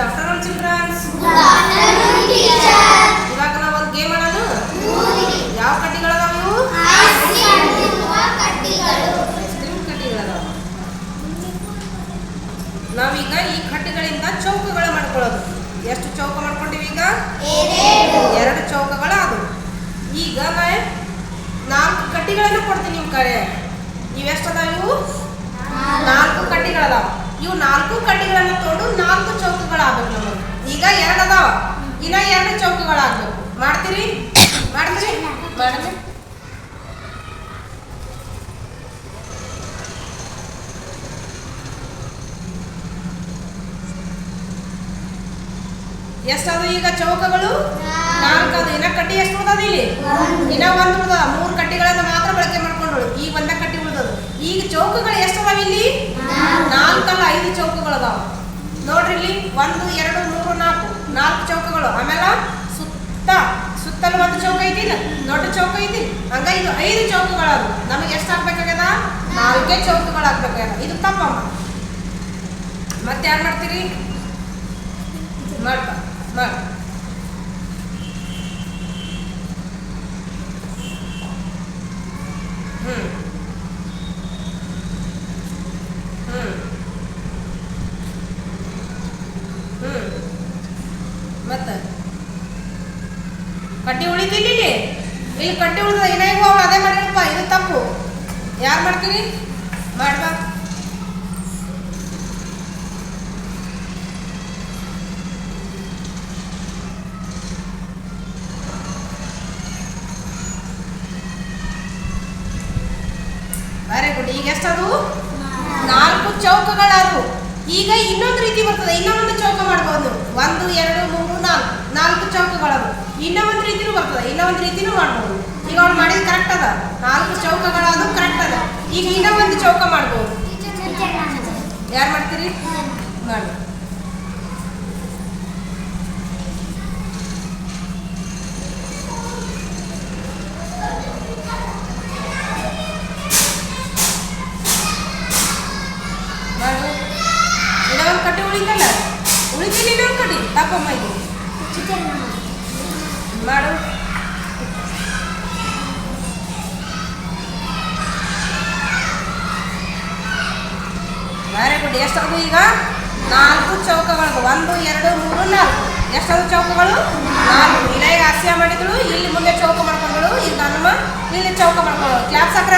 Good afternoon children's ಇವಾಗ ನಾವು ಒಂದು ಗೇಮ್ ಆಡೋದು ಯಾವ ಕಡ್ಡಿಗಳದಾವ ಇವು? ಐಸ್ಕ್ರೀಮ್ ನಾವು ನಾವೀಗ ಈ ಕಡ್ಡಿಗಳಿಂದ ಚೌಕಗಳು ಮಾಡ್ಕೊಳ್ಳೋದು. ಎಷ್ಟು ಚೌಕ ಮಾಡ್ಕೊಂಡಿವಿ ಈಗ? ಎರಡು ಚೌಕಗಳು ಅದು. ಈಗ ನಾಲ್ಕು ಕಡ್ಡಿಗಳನ್ನು ಕೊಡ್ತೀನಿ ನಿಮ್ಮ ಕಡೆ. ಇವೆಷ್ಟದಾವ ಇವು? ನಾಲ್ಕು ಕಡ್ಡಿಗಳದಾವ. ಇವು ನಾಲ್ಕು ಕಡ್ಡಿಗಳನ್ನು ತೊಗೊಂಡು ನಾಲ್ಕು ಚೌಕಗಳಾಗಬೇಕು ಈಗ ಎರಡು ಅದಾವ. ಇನ್ನ ಎರಡು ಚೌಕಗಳಾಗಬೇಕು. ಮಾಡ್ತೀರಿ? ಮಾಡ್ತೀರಿ? ಮಾಡಿದ್ರಿ ಎಷ್ಟದು ಈಗ ಚೌಕಗಳು? ನಾಲ್ಕು ಅದು ಇನ್ನ ಕಟ್ಟಿ ಎಷ್ಟು ಉಳ್ದದ ಇಲ್ಲಿ? ಇನ್ನ ಒಂದು ಉಳ್ದ ಮೂರು ಕಟ್ಟಿಗಳನ್ನು ಮಾತ್ರ ಬಳಕೆ ಮಾಡ್ಕೊಂಡ್ರು ಈಗ ಒಂದ ಕಟ್ಟಿ ಉಳ್ದದ. ಈಗ ಚೌಕಗಳು ಎಷ್ಟು ಅದಾವ ಇಲ್ಲಿ? ನಾಲ್ಕಲ್ಲ ಐದು ಚೌಕಗಳು ಅದಾವ ನೋಡ್ರಿ ಇಲ್ಲಿ ಒಂದು, ಎರಡು, ಮೂರು, ನಾಲ್ಕು ನಾಲ್ಕು ಚೌಕಗಳು. ಆಮೇಲೆ ಸುತ್ತ, ಸುತ್ತಲೂ ಒಂದು ಚೌಕ ಐತಿ ದೊಡ್ಡ ಚೌಕ ಐತಿ? ಹಂಗ ಇದು ಐದು ಚೌಕಗಳು ನಮಗೆ ಎಷ್ಟು ಆಗ್ಬೇಕಾಗ್ಯದ? ನಾಲ್ಕೇ ಚೌಕಗಳಾಗ್ಬೇಕಾಗ್ಯದ. ಇದು ತಪ್ಪಮ್ಮ ಮತ್ತೆ ಯಾರು ಮಾಡ್ತೀರಿ? ಮಾಡ್ಬಾ ಮಾಡು. ಕಡ್ಡಿ ಉಳಿದಿಲ್ಲ ಇಲ್ಲಿ ಇಲ್ಲಿ ಕಟ್ಟಿ ಉಳಿದ ಏನಾಗೋ ಅವ್ರು ಅದೇ ಮಾಡಿರಪ್ಪ ಇದು ತಪ್ಪು. ಯಾರು ಮಾಡ್ತೀರಿ? ಮಾಡ್ಬಾ ವೆರಿ ಗುಡ್ ಈಗ ಎಷ್ಟದು? ನಾಲ್ಕು. ಚೌಕಗಳಾದವು. ಈಗ ಇನ್ನೊಂದು ರೀತಿ ಬರ್ತದೆ ಇನ್ನೊಂದು ಚೌಕ ಒಂದು, ಎರಡು, ಮೂರು, ನಾಲ್ಕು. ನಾಲ್ಕು ಚೌಕಗಳದು. ಇನ್ನೂ ಒಂದು ರೀತಿನೂ ಬರ್ತದೆ. ಇನ್ನೂ ಒಂದು ರೀತಿನೂ ಮಾಡ್ಬೋದು. ಈಗ ಅವ್ರು ಮಾಡಿದ ಕರೆಕ್ಟ್ ಅದ. ನಾಲ್ಕು ಚೌಕಗಳದು ಕರೆಕ್ಟ್ ಅದ. ಈಗ ಇನ್ನೂ ಒಂದು ಚೌಕ ಮಾಡ್ಬೋದು. ಯಾರು ಮಾಡ್ತೀರಿ? ಮಾಡಿ. ಮಾಡು. ಇನ್ನೊಂದು ಕಟ್ಟಿ ಉಳಿತಲ್ಲ ಉಳಿತೀನಿ ಇನ್ನೊಂದು ಕಡಿ. ತಪ್ಪಮ್ಮ ಇದು. ಮಾಡು. ವೆರಿ ಗುಡ್ ಎಷ್ಟದು ಈಗ? ನಾಲ್ಕು ಚೌಕಗಳು. ಒಂದು, ಎರಡು, ಮೂರು, ನಾಲ್ಕು. ಎಷ್ಟದು ಚೌಕಗಳು? ನಾಲ್ಕು. ಇಲ್ಲೇ ಹಾಸ್ಯ ಮಾಡಿದಳು ಇಲ್ಲಿ ಮುಂದೆ ಚೌಕ ಮಾಡ್ಕೊಂಡಳು ಈಗ ನಮ್ಮ ಇಲ್ಲಿ ಚೌಕ ಮಾಡ್ಕೊಂಡಳು ಕ್ಲಾಪ್ ಸಕ್ರೆ